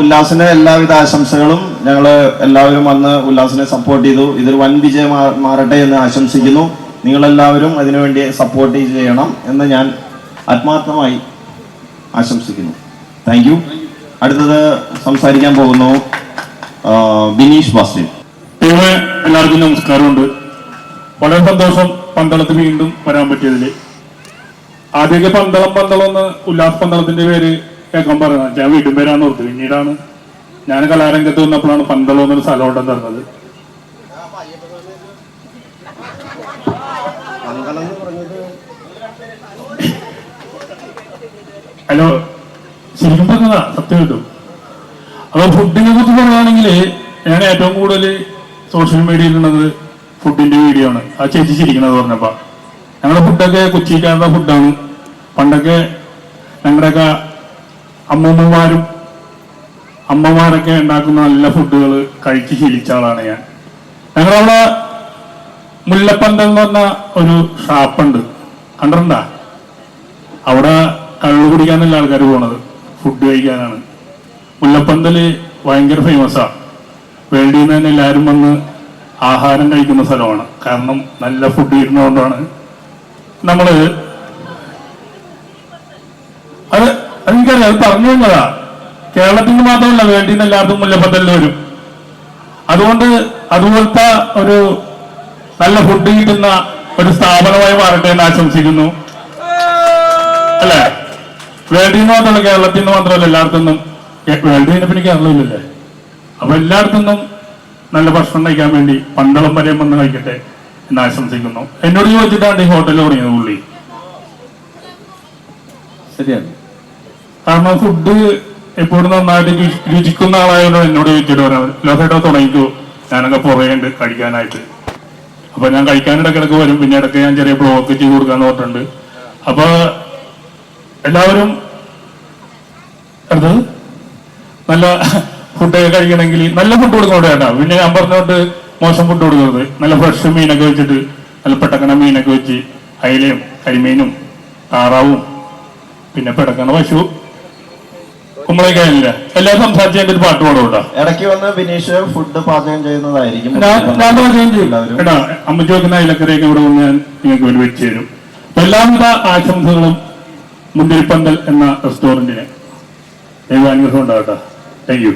ഉല്ലാസിന്റെ എല്ലാവിധ ആശംസകളും ഞങ്ങൾ എല്ലാവരും വന്ന് ഉല്ലാസിനെ സപ്പോർട്ട് ചെയ്തു. ഇതൊരു വൻ വിജയം മാറട്ടെ എന്ന് ആശംസിക്കുന്നു. നിങ്ങളെല്ലാവരും അതിനുവേണ്ടി സപ്പോർട്ട് ചെയ്യണം എന്ന് ഞാൻ ആത്മാർത്ഥമായി ആശംസിക്കുന്നു. താങ്ക് യു അടുത്തത് സംസാരിക്കാൻ പോകുന്നു ബിനീഷ് ബാസ്റ്റിൻ ടീമെ എല്ലാവർക്കും നമസ്കാരമുണ്ട്. വളരെ സന്തോഷം പന്തളത്ത് വീണ്ടും വരാൻ പറ്റിയതിൽ ആദ്യമൊക്കെ പന്തളം പന്തളം എന്ന് ഉല്ലാസ് പന്തളത്തിന്റെ പേര് കേൾക്കാൻ പറയുന്നത് ഞാൻ വീടും പേരാന്ന് ഓർത്തു. പിന്നീടാണ് ഞാൻ കലാരംഗത്ത് വന്നപ്പോഴാണ് പന്തളം എന്നൊരു സ്ഥലം പറഞ്ഞത് ഹലോ ശരിക്കും പറഞ്ഞതാ സത്യം കിട്ടും. അപ്പൊ ഫുഡിനെ കുറിച്ച് പറയുകയാണെങ്കിൽ ഞാൻ ഏറ്റവും കൂടുതൽ സോഷ്യൽ മീഡിയയിൽ ഉള്ളത് ഫുഡിന്റെ വീഡിയോ ആണ്. ആ ചേച്ചി ചിരിക്കണത് പറഞ്ഞപ്പോ. ഞങ്ങളുടെ ഫുഡൊക്കെ കൊച്ചിക്കാരുടെ ഫുഡാണ് പണ്ടൊക്കെ ഞങ്ങളുടെയൊക്കെ അമ്മൂമ്മമാരും അമ്മമാരൊക്കെ ഉണ്ടാക്കുന്ന നല്ല ഫുഡുകൾ കഴിച്ച് ശീലിച്ച ആളാണ് ഞാൻ. ഞങ്ങളവിടെ മുല്ലപ്പന്തൽ എന്ന് പറഞ്ഞ ഒരു ഷാപ്പുണ്ട്. കണ്ടിട്ടുണ്ടാ? അവിടെ കള്ളു കുടിക്കാനല്ല ആൾക്കാർ പോണത്. ഫുഡ് കഴിക്കാനാണ്. മുല്ലപ്പന്തൽ ഭയങ്കര ഫേമസാണ് വേൾഡിൽ നിന്ന് തന്നെ എല്ലാവരും വന്ന് ആഹാരം കഴിക്കുന്ന സ്ഥലമാണ്. കാരണം നല്ല ഫുഡ് ഇരുന്നുകൊണ്ടാണ് നമ്മൾ അത് അതെനിക്കറിയാം അത് പറഞ്ഞു തന്നതാ. കേരളത്തിന് മാത്രമല്ല വേണ്ടി എല്ലാവർക്കും മുല്ലപ്പന്തലിൽ വരും. അതുകൊണ്ട് അതുപോലത്തെ ഒരു നല്ല ഫുഡ് കിട്ടുന്ന ഒരു സ്ഥാപനമായി മാറട്ടെ എന്ന് ആശംസിക്കുന്നു. അല്ലേ? വേൾഡിൽ നിന്ന് മാത്രമല്ല കേരളത്തിൽ നിന്ന് മാത്രമല്ല എല്ലായിടത്തു നിന്നും. വേൾഡിൽ നിന്ന് പിന്നെ കേരളമില്ലല്ലേ അപ്പൊ എല്ലായിടത്തു നിന്നും നല്ല ഭക്ഷണം കഴിക്കാൻ വേണ്ടി പന്തളം വരെ വന്ന് കഴിക്കട്ടെ എന്ന് ആശംസിക്കുന്നു. എന്നോട് ചോദിച്ചിട്ടാണ് ഈ ഹോട്ടലിൽ തുടങ്ങിയത് പുള്ളി. ശരിയാണ്. കാരണം ഫുഡ് എപ്പോഴും നന്നായിട്ട് രുചി- രുചിക്കുന്ന ആളായതുകൊണ്ട് എന്നോട് ചോദിച്ചിട്ട് പറയാം ലോഹേട്ടോ തുടങ്ങിക്കോ. ഞാനൊക്കെ പുറകെയുണ്ട് കഴിക്കാനായിട്ട്. അപ്പൊ ഞാൻ കഴിക്കാൻ ഇടക്കിടക്ക് വരും. പിന്നെ ഇടയ്ക്ക് ഞാൻ ചെറിയ ബ്ലോക്ക് ചെയ്ത് കൊടുക്കാൻ നോട്ടുണ്ട് അപ്പൊ എല്ലാവരും അടുത്തത് നല്ല ഫുഡൊക്കെ കഴിക്കണമെങ്കിൽ നല്ല ഫുഡ് കൊടുക്കണം കേട്ടോ. പിന്നെ ഞാൻ പറഞ്ഞോണ്ട് മോശം ഫുഡ് കൊടുക്കരുത്. നല്ല ഫ്രഷ് മീനൊക്കെ വെച്ചിട്ട് നല്ല പെട്ടക്കണ മീനൊക്കെ വെച്ച് അയിലയും കരിമീനും താറാവും പിന്നെ പെടക്കണ പശു കുമ്പളക്കാനില്ല എല്ലാവരും സംസാരിച്ച് എന്റെ ഒരു പാട്ട് പാടും കേട്ടോ ഇടയ്ക്ക് വന്ന് ബിനീഷ് ഫുഡ് പാചകം ചെയ്യുന്നതായിരിക്കും. ഞാൻ പാചകം എടാ അമ്മ ചോദിക്കുന്ന അയലക്കറിയൊക്കെ ഇവിടെ വന്ന് ഞാൻ നിങ്ങൾക്ക് വേണ്ടി വെച്ച് തരും. എല്ലാവിധ ആശംസകളും മുന്തിരിപ്പന്തൽ എന്ന റെസ്റ്റോറന്റിന് ദൈവാനുഗ്രഹം ഉണ്ടാകട്ടെ താങ്ക് യു